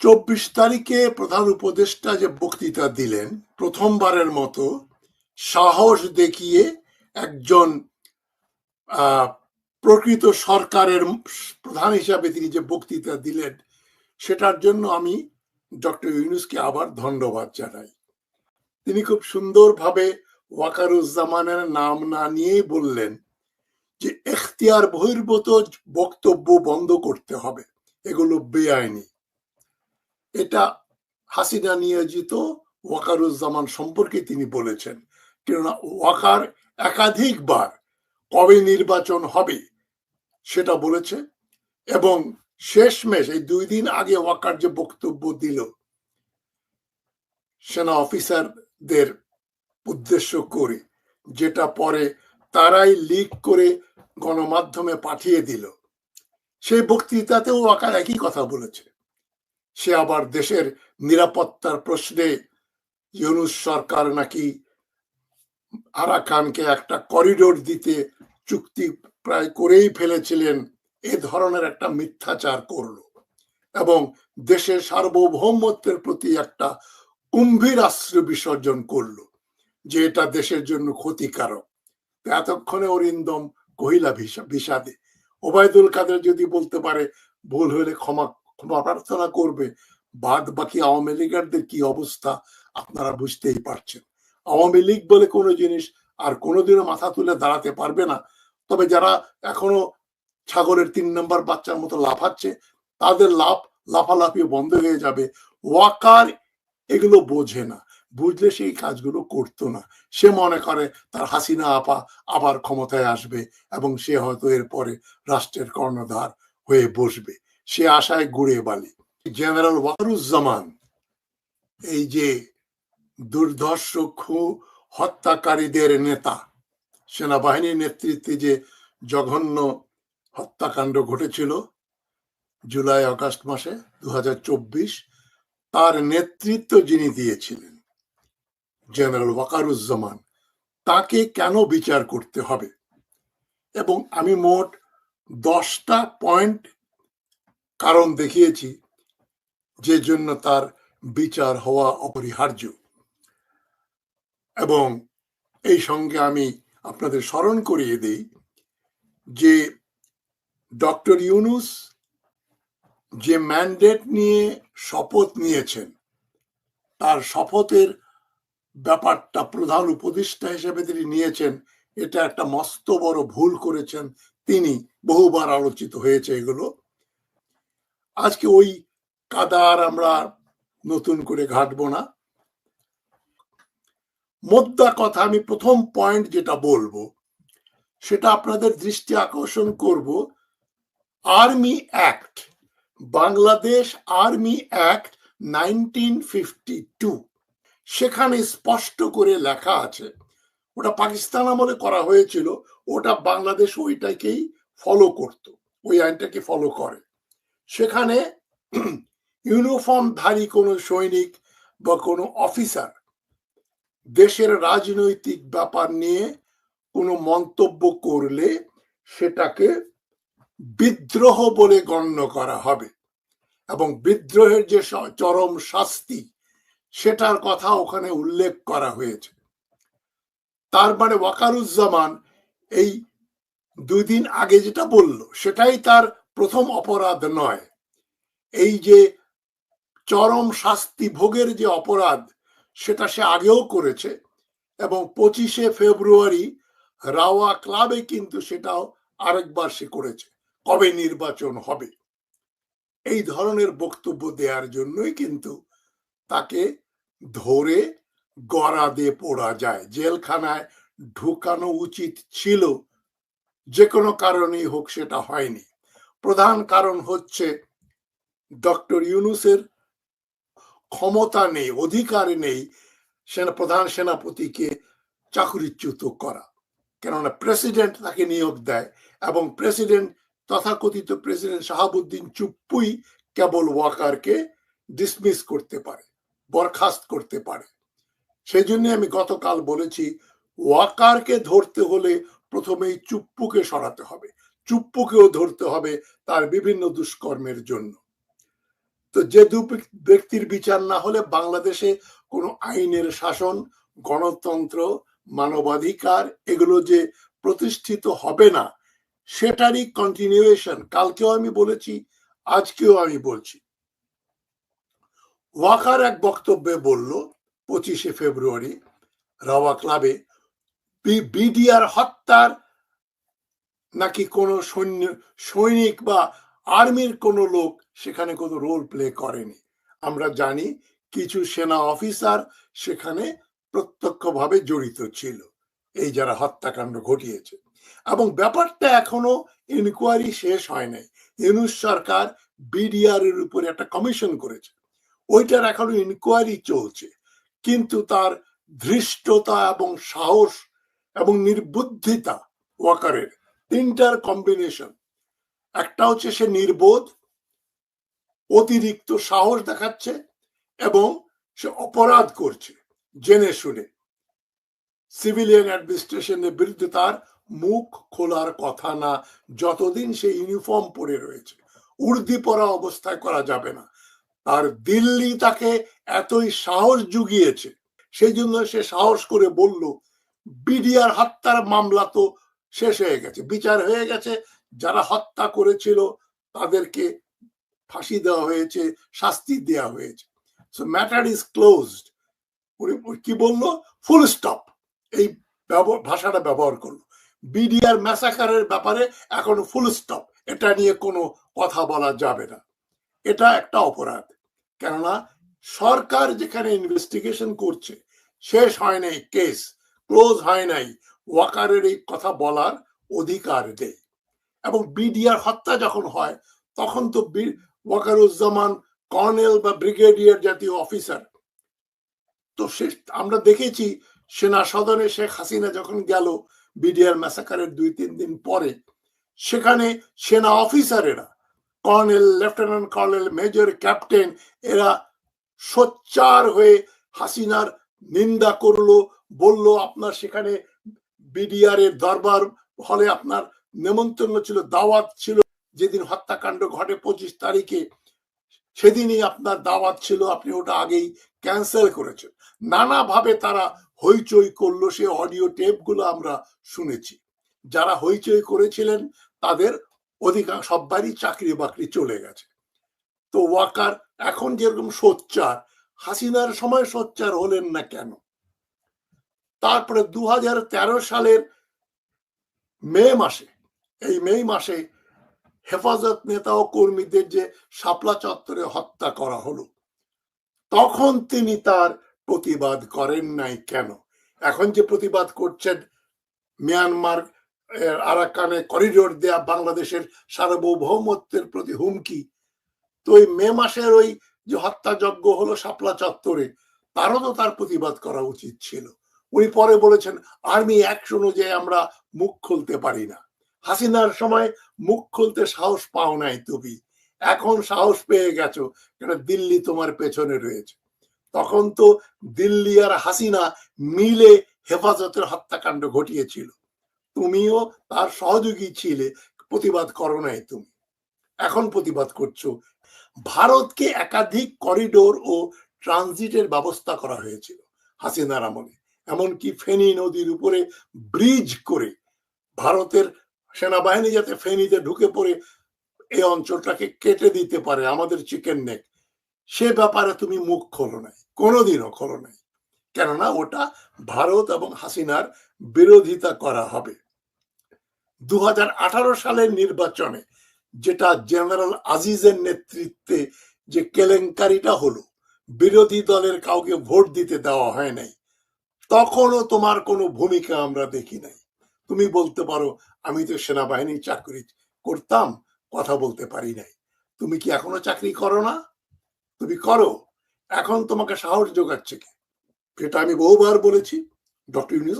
চব্বিশ তারিখে প্রধান উপদেষ্টা যে বক্তৃতা দিলেন প্রথমবারের মতো, সাহস দেখিয়ে একজন প্রকৃত সরকারের প্রধান হিসাবে তিনি যে বক্তৃতা দিলেন, সেটার জন্য আমি ডক্টর ইউনুসকে আবার ধন্যবাদ জানাই। তিনি খুব সুন্দরভাবে ওয়াকারুজ্জামানের নাম না নিয়েই বললেন যে, এখতিয়ার বহির্ভূত বক্তব্য বন্ধ করতে হবে। এগুলো বেআইনি। এটা হাসিনা নিয়োজিত ওয়াকারুজ্জামান সম্পর্কে তিনি বলেছেন। কেননা ওয়াকার একাধিকবার কবে নির্বাচন হবে সেটা বলেছে এবং শেষমেশ, এই দুই দিন আগে ওয়াকার যে বক্তব্য দিল, সেনা অফিসারদের উদ্দেশ্য করে, যেটা পরে তারাই লিক করে গণমাধ্যমে পাঠিয়ে দিল। সেই বক্তৃতাতেও ওয়াকার একই কথা বলেছে। সে আবার দেশের নিরাপত্তার প্রশ্নে ইউনুস সরকার নাকি আরাকানকে একটা করিডোর দিতে চুক্তি প্রায় করেই ফেলেছিলেন, এ ধরনের একটা মিথ্যাচার করল এবং দেশের সার্বভৌমত্বের প্রতি একটা কুম্ভীরাস্ত্র বিসর্জন করল যে এটা দেশের জন্য ক্ষতিকারক। এতক্ষণে অরিন্দম কহিলা ভিসা- বিষাদে। ওবায়দুল কাদের যদি বলতে পারে, ভুল হলে ক্ষমা ক্ষমা প্রার্থনা করবে, বাদ বাকি আওয়ামী লীগারদের কি অবস্থা আপনারা বুঝতেই পারছেন। আওয়ামী লীগ বলে কোনো জিনিস আর কোনোদিনও মাথা তুলে দাঁড়াতে পারবে না। তবে যারা এখনও ছাগলের তিন নম্বর বাচ্চার মতো লাফাচ্ছে, তাদের লাভ লাফালাফি বন্ধ হয়ে যাবে। ওয়াকার এগুলো বোঝে না, বুঝলে সেই কাজগুলো করতো না। সে মনে করে তার হাসিনা আপা আবার ক্ষমতায় আসবে এবং সে হয়তো এরপরে রাষ্ট্রের কর্ণধার হয়ে বসবে। সে আশায় গুড়ে বালি। জেনারেল ওয়াকারুজ্জামান এই যে দুর্ধর্ষ খু হত্যাকারীদের নেতা, সেনাবাহিনীর নেতৃত্বে যে জঘন্য হত্যাকাণ্ড ঘটেছিল জুলাই, আগস্ট মাসে দু হাজার চব্বিশ, তার নেতৃত্ব যিনি দিয়েছিলেন জেনারেল ওয়াকারুজ্জামান তাকে কেন বিচার করতে হবে? এবং আমি মোট দশটা পয়েন্ট কারণ দেখিয়েছি যে জন্য তার বিচার হওয়া অপরিহার্য। এবং এই সঙ্গে আমি আপনাদের স্মরণ করিয়ে দিই যে ডক্টর ইউনুস যে ম্যান্ডেট নিয়ে শপথ নিয়েছেন, তার শপথের ব্যাপারটা প্রধান উপদেষ্টা হিসেবে তিনি নিয়েছেন, এটা একটা মস্ত বড় ভুল করেছেন। তিনি বহুবার আলোচিত হয়েছে এগুলো। আজকে ওই কাদা আর আমরা নতুন করে ঘাটবো না। মোদ্দা কথা আমি প্রথম পয়েন্ট যেটা বলব, সেটা আপনাদের দৃষ্টি আকর্ষণ করব army act Bangladesh army act nineteen fifty two সেখানে স্পষ্ট করে লেখা আছে, ওটা পাকিস্তান আমলে করা হয়েছিল, ওটা বাংলাদেশ ওইটাকেই ফলো করত, ওই আইনটাকে ফলো করে। সেখানে ইউনিফর্মধারী কোনো সৈনিক বা কোনো অফিসার দেশের রাজনৈতিক ব্যাপার নিয়ে কোনো মন্তব্য করলে সেটাকে বিদ্রোহ বলে গণ্য করা হবে। এবং বিদ্রোহের যে চরম শাস্তি, সেটার কথা ওখানে উল্লেখ করা হয়েছে। তার মানে ওয়াকারুজ্জামান এই দুই দিন আগে যেটা বলল, সেটাই তার প্রথম অপরাধ নয়। এই যে চরম শাস্তি ভোগের যে অপরাধ, সেটা সে আগেও করেছে এবং পঁচিশে ফেব্রুয়ারি রাওয়া ক্লাবে কিন্তু সেটাও আরেকবার সে করেছে। কবে নির্বাচন হবে? এই ধরনের বক্তব্য দেওয়ার জন্যই কিন্তু তাকে ধরে গড়া দিয়ে পড়া যায়। জেলখানায় ঢুকানো উচিত ছিল যে কোনো কারণেই হোক সেটা হয়নি। প্রধান কারণ হচ্ছে ডক্টর ইউনুসের ক্ষমতা নেই, অধিকার নেই সেনা, প্রধান সেনাপতিকে চাকরিচ্যুত করা। কেননা প্রেসিডেন্ট তাকে নিয়োগ দেয় এবং প্রেসিডেন্ট, তথাকথিত প্রেসিডেন্ট শাহাবুদ্দিন চুপ্পুই কেবল ওয়াকারকে ডিসমিস করতে পারে, বরখাস্ত করতে পারে। সেই জন্য আমি গতকাল বলেছি, ওয়াকারকে ধরতে হলে প্রথমেই চুপ্পুকে সরাতে হবে। চুপ্পুকেও ধরতে হবে তার বিভিন্ন দুষ্কর্মের জন্য। তো যে দু ব্যক্তির বিচার না হলে বাংলাদেশে কোনো আইনের শাসন, গণতন্ত্র, মানবাধিকার এগুলো যে প্রতিষ্ঠিত হবে না, সেটারই কন্টিনিউয়েশন কালকেও আমি বলেছি, আজকেও আমি বলছি। ওয়াকার এক বক্তব্যে বলল, পঁচিশে ফেব্রুয়ারি, রাওয়া ক্লাবে বিডিআর হত্যার নাকি কোনো সৈন্য, সৈনিক বা আর্মির কোনো লোক সেখানে কোনো রোল প্লে করেনি। আমরা জানি কিছু সেনা অফিসার সেখানে প্রত্যক্ষভাবে জড়িত ছিল, এই যারা হত্যাকাণ্ড ঘটিয়েছে। এবং ব্যাপারটা এখনও ইনকোয়ারি শেষ হয় নাই। ইউনুস সরকার বিডিআর এর উপরে একটা কমিশন করেছে। ওইটার এখনও ইনকোয়ারি চলছে। কিন্তু তার ধৃষ্টতা এবং সাহস এবং নির্বুদ্ধিতা ওয়াকারের তিনটার কম্বিনেশন একটা হচ্ছে সে নির্বোধ, অতিরিক্ত সাহস দেখাচ্ছে এবং সে অপরাধ করছে, জেনে শুনে। সিভিলিয়ান অ্যাডমিনিস্ট্রেশনের বিরুদ্ধে তার মুখ খোলার কথা না, যতদিন সে ইউনিফর্ম পরে রয়েছে। উর্দি পরা অবস্থায় করা যাবে না। আর দিল্লি তাকে এতই সাহস জুগিয়েছে, সেই জন্য সে সাহস করে বলল, বিডিআর হত্যার মামলা তো শেষ হয়ে গেছে। বিচার হয়ে গেছে। যারা হত্যা করেছিল, তাদেরকে ফাঁসি দেওয়া হয়েছে, শাস্তি দেওয়া হয়েছে। সো ম্যাটার ইজ ক্লোজড কি বলল? ফুল স্টপ এই ভাষাটা ব্যবহার করল। বিডিআর ম্যাসাকারের ব্যাপারে এখন ফুল স্টপ এটা নিয়ে কোনো কথা বলা যাবে না। এটা একটা অপরাধ। কেননা, সরকার যেখানে ইনভেস্টিগেশন করছে, শেষ হয় নাই কেস ক্লোজ হয় নাই। ওয়াকারের এই কথা বলার অধিকার দেয়। এবং বিডিআর হত্যা যখন হয়, তখন তো ওয়াকারুজ্জামান কর্নেল বা ব্রিগেডিয়ার জাতীয় অফিসার। তো সে, আমরা দেখেছি সেনা সদনে শেখ হাসিনা যখন গেল বিডিআর ম্যাসাকারের দুই তিন দিন পরে, সেখানে সেনা অফিসারেরা, colonel, lieutenant colonel, major, captain, এরা সোচ্চার হয়ে হাসিনার নিন্দা করল, বলল, আপনার সেখানে বিডিআর এর দরবার হলে আপনার নেমন্তন্ন ছিল, দাওয়াত ছিল। যেদিন হত্যাকাণ্ড ঘটে পঁচিশ তারিখে, সেদিনই আপনার দাওয়াত ছিল, আপনি ওটা আগেই ক্যান্সেল করেছেন। নানাভাবে তারা হইচই করল, সে অডিও টেপগুলো আমরা শুনেছি। যারা হইচই করেছিলেন, তাদের অধিকাংশ সব্বারই চাকরি বাকরি চলে গেছে। তো ওয়াকার এখন যেরকম সোচ্চার, হাসিনার সময় সোচ্চার হলেন না কেন? তারপরে দু হাজার তেরো সালের মে মাসে, এই মে মাসে হেফাজত নেতা ও কর্মীদের যে শাপলা চত্বরে হত্যা করা হলো, তখন তিনি তার প্রতিবাদ করেন নাই কেন? এখন যে প্রতিবাদ করছেন মিয়ানমার আরাকানে করিডোর দেয়া বাংলাদেশের সার্বভৌমত্বের প্রতি হুমকি, তো ওই মে মাসের ওই যে হত্যাযজ্ঞ হলো শাপলা চত্বরে, তারও তো তার প্রতিবাদ করা উচিত ছিল। উনি পরে বলেছেন আর্মি অ্যাক্ট অনুযায়ী আমরা মুখ খুলতে পারি না। হাসিনার সময় মুখ খুলতে সাহস পাও নাই তুমি। এখন সাহস পেয়ে গেছো, কেন দিল্লি তোমার পেছনে রয়েছে। তখন তো দিল্লি আর হাসিনা মিলে হেফাজতের হত্যাকাণ্ড ঘটিয়েছিল। তুমিও তার সহযোগী ছিলে, প্রতিবাদ করো নাই তুমি। এখন প্রতিবাদ করছ। ভারতকে একাধিক করিডোর ও ট্রানজিটের ব্যবস্থা করা হয়েছিল হাসিনার আমলে। এমনকি ফেনী নদীর উপরে ব্রিজ করে ভারতের সেনাবাহিনী যাতে ফেনীতে ঢুকে পড়ে, এই অঞ্চলটাকে কেটে দিতে পারে আমাদের চিকেন নেক। সে ব্যাপারে তুমি মুখ খোলো নাই, কোনোদিনও খোলো নাই। কেননা ওটা ভারত এবং হাসিনার বিরোধিতা করা হবে। দু হাজার আঠারো সালের নির্বাচনে যেটা জেনারেল আজিজের নেতৃত্বে যে কেলেঙ্কারিটা হলো, বিরোধী দলের কাউকে ভোট দিতে দেওয়া হয় নাই। তখনও তোমার কোনো ভূমিকা আমরা দেখি নাই। তুমি বলতে পারো, আমি তো সেনাবাহিনীর চাকরি করতাম, কথা বলতে পারি নাই। তুমি কি এখনও চাকরি করো না? তুমি করো। এখন তোমাকে সাহস যোগাচ্ছে কি? এটা আমি বহুবার বলেছি। ডক্টর ইউনুস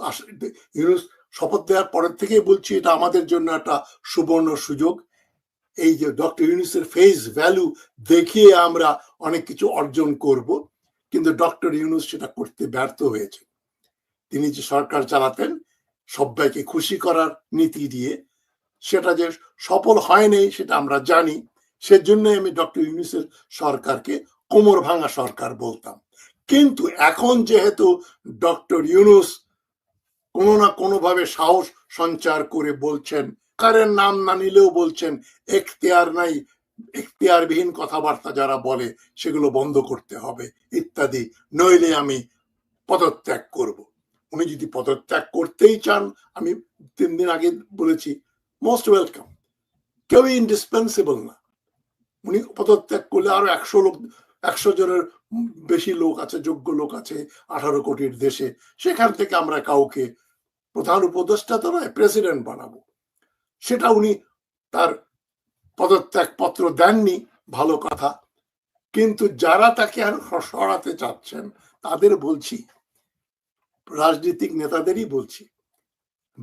ইউনুস শপথ দেওয়ার পরের থেকেই বলছি, এটা আমাদের জন্য একটা সুবর্ণ সুযোগ। এই যে ডক্টর ইউনুসের ফেস ভ্যালু দেখিয়ে আমরা অনেক কিছু অর্জন করব। কিন্তু ডক্টর ইউনুস সেটা করতে ব্যর্থ হয়েছে। তিনি যে সরকার চালাতেন সবাইকে খুশি করার নীতি দিয়ে, সেটা যে সফল হয়নি সেটা আমরা জানি। সেজন্য আমি ডক্টর ইউনুসের সরকারকে কোমর ভাঙা সরকার বলতাম। কিন্তু এখন যেহেতু ডক্টর ইউনুস কোনো না কোনোভাবে সাহস সঞ্চার করে বলছেন, কারের নাম না নিলেও বলছেন, এখতিয়ার নাই, এখতিয়ারবিহীন কথাবার্তা যারা বলে সেগুলো বন্ধ করতে হবে ইত্যাদি, নইলে আমি পদত্যাগ করব। উনি যদি পদত্যাগ করতেই চান, আমি তিন দিন আগে বলেছি মোস্ট ওয়েলকাম কেউ ইন্ডিসপেন্সিবল না। উনি পদত্যাগ করলে আরও একশো লোক, একশো জনের বেশি লোক আছে, যোগ্য লোক আছে আঠারো কোটির দেশে। সেখান থেকে আমরা কাউকে প্রধান উপদেষ্টা তো নয় প্রেসিডেন্ট বানাবো। সেটা উনি তার পদত্যাগ পত্র দেননি, ভালো কথা। কিন্তু যারা তাকে আর সরাতে চাচ্ছেন, তাদের বলছি রাজনৈতিক নেতাদেরই বলছি।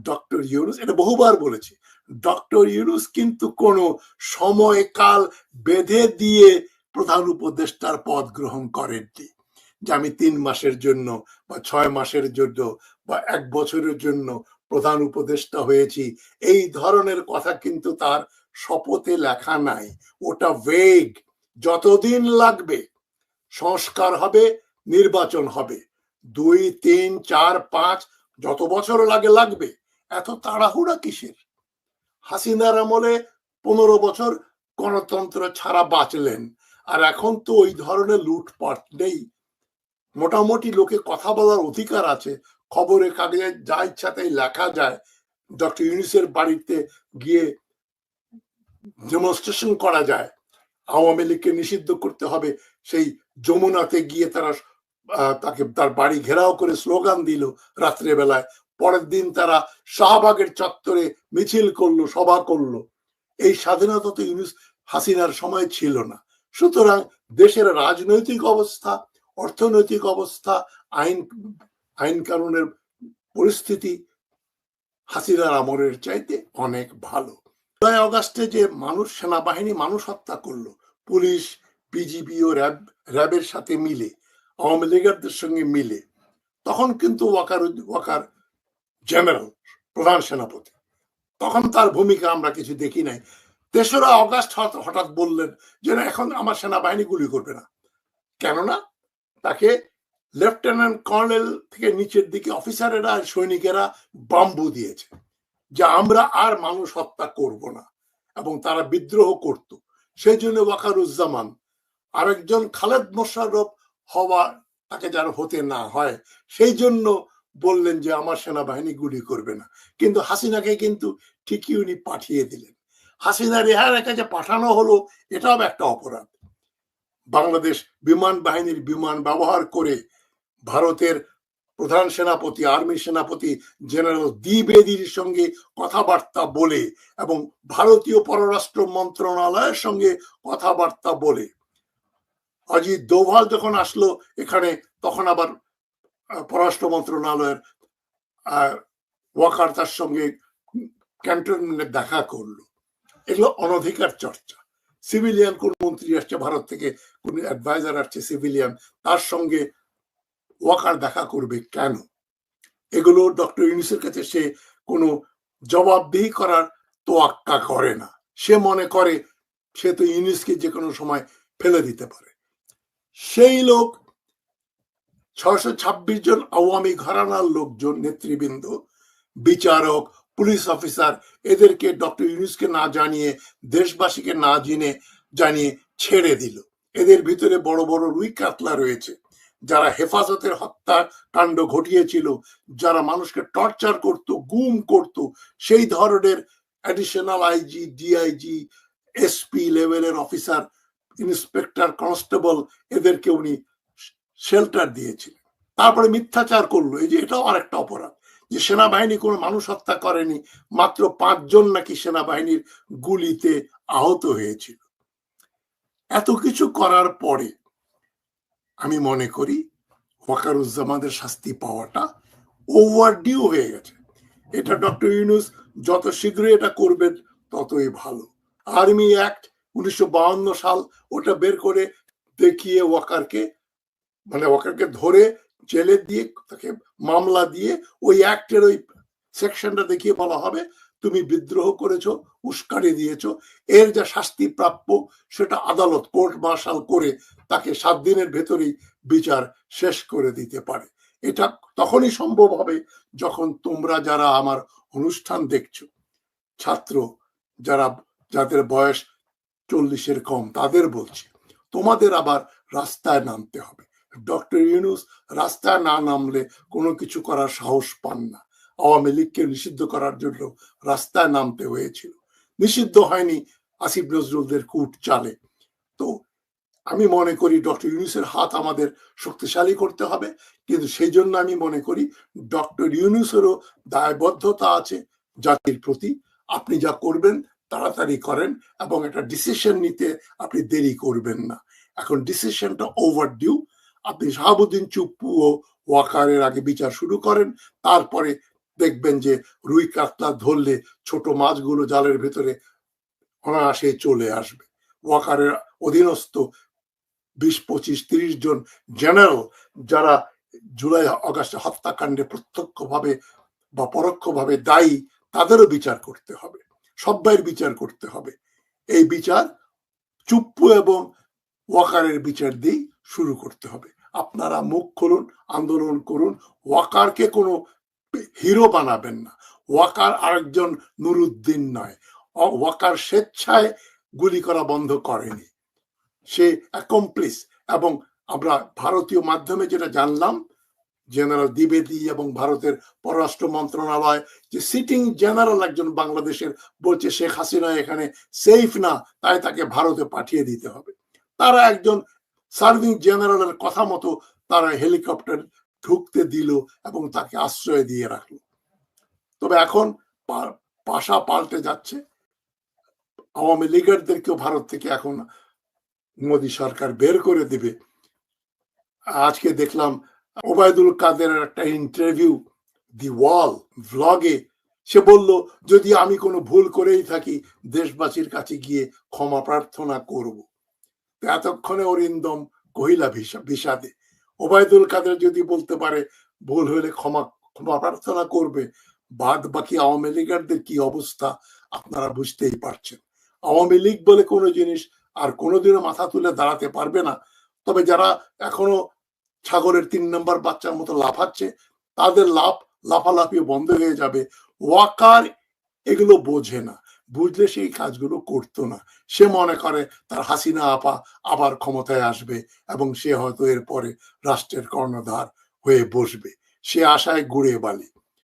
ডক্টর ইউনুস, এটা বহুবার বলেছি, ডক্টর ইউনুস কিন্তু কোনো সময়কাল বেঁধে দিয়ে প্রধান উপদেষ্টার পদ গ্রহণ করেননি। যে আমি তিন মাসের জন্য বা ছয় মাসের জন্য বা এক বছরের জন্য প্রধান উপদেষ্টা হয়েছি, এই ধরনের কথা কিন্তু তার শপথে লেখা নাই। ওটা ভেগ যতদিন লাগবে, সংস্কার হবে, নির্বাচন হবে। দুই, তিন, চার, পাঁচ, যত বছর লাগে লাগবে, এত তাড়াহুড়া কিসের? হাসিনার আমলে পনেরো বছর গণতন্ত্র ছাড়া বাঁচলেন, আর এখন তো ওই ধরনের লুটপাট নেই। মোটামুটি লোকে কথা বলার অধিকার আছে, খবরের কাগজে যা ইচ্ছা তাই লেখা যায়। ডক্টর ইউনিসের বাড়িতে গিয়ে ডেমনস্ট্রেশন করা যায়। আওয়ামী লীগকে নিষিদ্ধ করতে হবে, সেই যমুনাতে গিয়ে তারা তাকে তার বাড়ি ঘেরাও করে স্লোগান দিল রাত্রে বেলায় পরের দিন তারা শাহবাগের চত্বরে মিছিল করল, সভা করল। এই স্বাধীনতা তো ইউনুস হাসিনার সময় ছিল না। সুতরাং দেশের রাজনৈতিক অবস্থা, অর্থনৈতিক অবস্থা, আইন আইন কানুনের পরিস্থিতি হাসিনার আমরের চাইতে অনেক ভালো। জুলাই অগাস্টে যে মানুষ, সেনাবাহিনী মানুষ হত্যা করল, পুলিশ বিজিবি ও র্যাব, র্যাবের সাথে মিলে আওয়ামী লীগারদের সঙ্গে মিলে, তখন কিন্তু ওয়াকার ওয়াকার জেনারেল প্রধান সেনাপতি, তখন তার ভূমিকা আমরা কিছু দেখি নাই। তেসরা অগাস্ট হঠাৎ বললেন যে এখন আমার সেনাবাহিনী গুলি করবে না। কেননা তাকে লেফটেন্যান্ট কর্নেল থেকে নিচের দিকে অফিসারেরা, সৈনিকেরা বাম্বু দিয়েছে যে আমরা আর মানুষ হত্যা করব না এবং তারা বিদ্রোহ করত। সেই জন্য ওয়াকারুজ্জামান আরেকজন খালেদ মোশারফ হওয়া তাকে যেন হতে না হয়, সেই জন্য বললেন যে, আমার সেনাবাহিনী গুলি করবে না। কিন্তু হাসিনাকে কিন্তু ঠিকই উনি পাঠিয়ে দিলেন। হাসিনা রেহার কাছে পাঠানো হলো, এটাও একটা অপরাধ। বাংলাদেশ বিমান বাহিনীর বিমান ব্যবহার করে ভারতের প্রধান সেনাপতি, আর্মি সেনাপতি জেনারেল দ্বিবেদীর সঙ্গে কথাবার্তা বলে এবং ভারতীয় পররাষ্ট্র মন্ত্রণালয়ের সঙ্গে কথাবার্তা বলে। অজিত দোভাল যখন আসলো এখানে, তখন আবার পররাষ্ট্র মন্ত্রণালয়ের ওয়াকার তার সঙ্গে ক্যান্টনমেন্টে দেখা করল। এগুলো অনধিকার চর্চা। সিভিলিয়ান কোন মন্ত্রী আসছে ভারত থেকে, কোন অ্যাডভাইজার আসছে সিভিলিয়ান, তার সঙ্গে ওয়াকার দেখা করবে কেন? এগুলো ডক্টর ইউনিসের কাছে সে কোনো জবাবদিহি করার তোয়াক্কা করে না। সে মনে করে, সে তো ইউনিসকে যে কোনো সময় ফেলে দিতে পারে। সেই লোক ছয়শো ছাব্বিশ জন আওয়ামী ঘরানার লোকজন, নেতৃবৃন্দ, বিচারক, পুলিশ অফিসার, এদেরকে ডক্টর ইউনুসকে না জানিয়ে, দেশবাসীকে না জেনে, জানিয়ে ছেড়ে দিল। এদের ভিতরে বড় বড় রুই কাতলা রয়েছে, যারা হেফাজতের হত্যা কাণ্ড ঘটিয়েছিল, যারা মানুষকে টর্চার করত, গুম করত, সেই ধরনের অ্যাডিশনাল আইজি ডিআইজি এসপি লেভেলের অফিসার ইন্সপেক্টর কনস্টেবল এদেরকে উনি শেল্টার দিয়েছিলেন। তারপরে মিথ্যাচার করল। এই যে এটাও আরেকটা অপরাধ যে সেনাবাহিনী কোনো মানুষ হত্যা করেনি, মাত্র পাঁচজন নাকি সেনাবাহিনীর গুলিতে আহত হয়েছিল। এত কিছু করার পরে আমি মনে করি ওয়াকারুজ্জামানের শাস্তি পাওয়াটা ওভার ডিউ হয়ে গেছে। এটা ডক্টর ইউনুস যত শীঘ্রই এটা করবেন ততই ভালো। আর্মি অ্যাক্ট উনিশশো সাল ওটা বের করে দেখিয়ে ওয়াকারকে মানে ওয়াকারকে ধরে জেলে দিয়ে তাকে মামলা দিয়ে ওই অ্যাক্টের ওই সেকশনটা দেখিয়ে বলা হবে, তুমি বিদ্রোহ করেছ, উস্কানি দিয়েছ, এর যা শাস্তি প্রাপ্য সেটা আদালত, কোর্ট মার্শাল করে তাকে সাত দিনের ভেতরেই বিচার শেষ করে দিতে পারে। এটা তখনই সম্ভব হবে যখন তোমরা যারা আমার অনুষ্ঠান দেখছ, ছাত্র যারা যাদের বয়স চল্লিশের কম, তাদের বলছি। তোমাদের আবার রাস্তায় নামতে হবে। ডক্টর ইউনুস, রাস্তায় না নামলে কোনো কিছু করার সাহস পান না। আওয়ামী লীগকে নিষিদ্ধ করার জন্য রাস্তায় নামতে হয়েছিল। নিষিদ্ধ হয়নি আসিফ নজরুলদের কুট চালে। তো আমি মনে করি ডক্টর ইউনুসের হাত আমাদের শক্তিশালী করতে হবে, কিন্তু সেই জন্য আমি মনে করি ডক্টর ইউনুসেরও দায়বদ্ধতা আছে জাতির প্রতি। আপনি যা করবেন তাড়াতাড়ি করেন এবং একটা ডিসিশন নিতে আপনি দেরি করবেন না। এখন ডিসিশনটা ওভার ডিউ আপনি শাহাবুদ্দিন চুপ্পু ও ওয়াকারের আগে বিচার শুরু করেন, তারপরে দেখবেন যে রুই কাতলা ধরলে ছোট মাছগুলো জালের ভেতরে অনায়াসে চলে আসবে। ওয়াকারের অধীনস্থ বিশ, পঁচিশ, তিরিশ জন জেনারেল যারা জুলাই আগস্টে হত্যাকাণ্ডে প্রত্যক্ষভাবে বা পরোক্ষভাবে দায়ী, তাদেরও বিচার করতে হবে। সবাইয়ের বিচার করতে হবে। এই বিচার চুপ্পু এবং ওয়াকারের বিচার দিয়েই শুরু করতে হবে। আপনারা মুখ খুলুন, আন্দোলন করুন, ওয়াকারকে কোনো হিরো বানাবেন না। ওয়াকার আরেকজন নুরুদ্দিন নয়। ওয়াকার স্বেচ্ছায় গুলি করা বন্ধ করেনি। সে অ্যাকমপ্লিস এবং আমরা ভারতীয় মাধ্যমে যেটা জানলাম জেনারেল দ্বিবেদী এবং ভারতের পররাষ্ট্র মন্ত্রণালয় যে সিটিং জেনারেল একজন বাংলাদেশের বলছে শেখ হাসিনা এখানে সেফ না, তাই তাকে ভারতে পাঠিয়ে দিতে হবে। তারা একজন সার্ভিং জেনারেলের কথা মতো তারা হেলিকপ্টার ঢুকতে দিল এবং তাকে আশ্রয় দিয়ে রাখল। তবে এখন পাশা পাল্টে যাচ্ছে। আওয়ামী লীগারদেরকেও ভারত থেকে এখন মোদী সরকার বের করে দিবে। আজকে দেখলাম ওবায়দুল কাদের একটা ইন্টারভিউ দি ওয়াল ভ্লগে সে বলল, যদি আমি কোনো ভুল করেই থাকি, দেশবাসীর কাছে গিয়ে ক্ষমা প্রার্থনা করব। এতক্ষণে অরিন্দম কহিলা বিষাদে, ওবায়দুল কাদের যদি বলতে পারে, ভুল হলে ক্ষমা ক্ষমা প্রার্থনা করবে বাদ বাকি আওয়ামী লীগারদের কি অবস্থা, আপনারা বুঝতেই পারছেন। আওয়ামী লীগ বলে কোনো জিনিস আর কোনোদিনও মাথা তুলে দাঁড়াতে পারবে না। তবে যারা এখনও ছাগলের তিন নম্বর বাচ্চার মতো লাফাচ্ছে তাদের লাভ লাফালাফি বন্ধ হয়ে যাবে। ওয়াকার এগুলো বোঝে না, বুঝলে সেই কাজগুলো করতো না। সে মনে করে তার হাসিনা আপা আবার ক্ষমতায় আসবে এবং সে হয়তো এরপরে রাষ্ট্রের কর্ণধার হয়ে বসবে। সে আশায় গুড়ে বালি।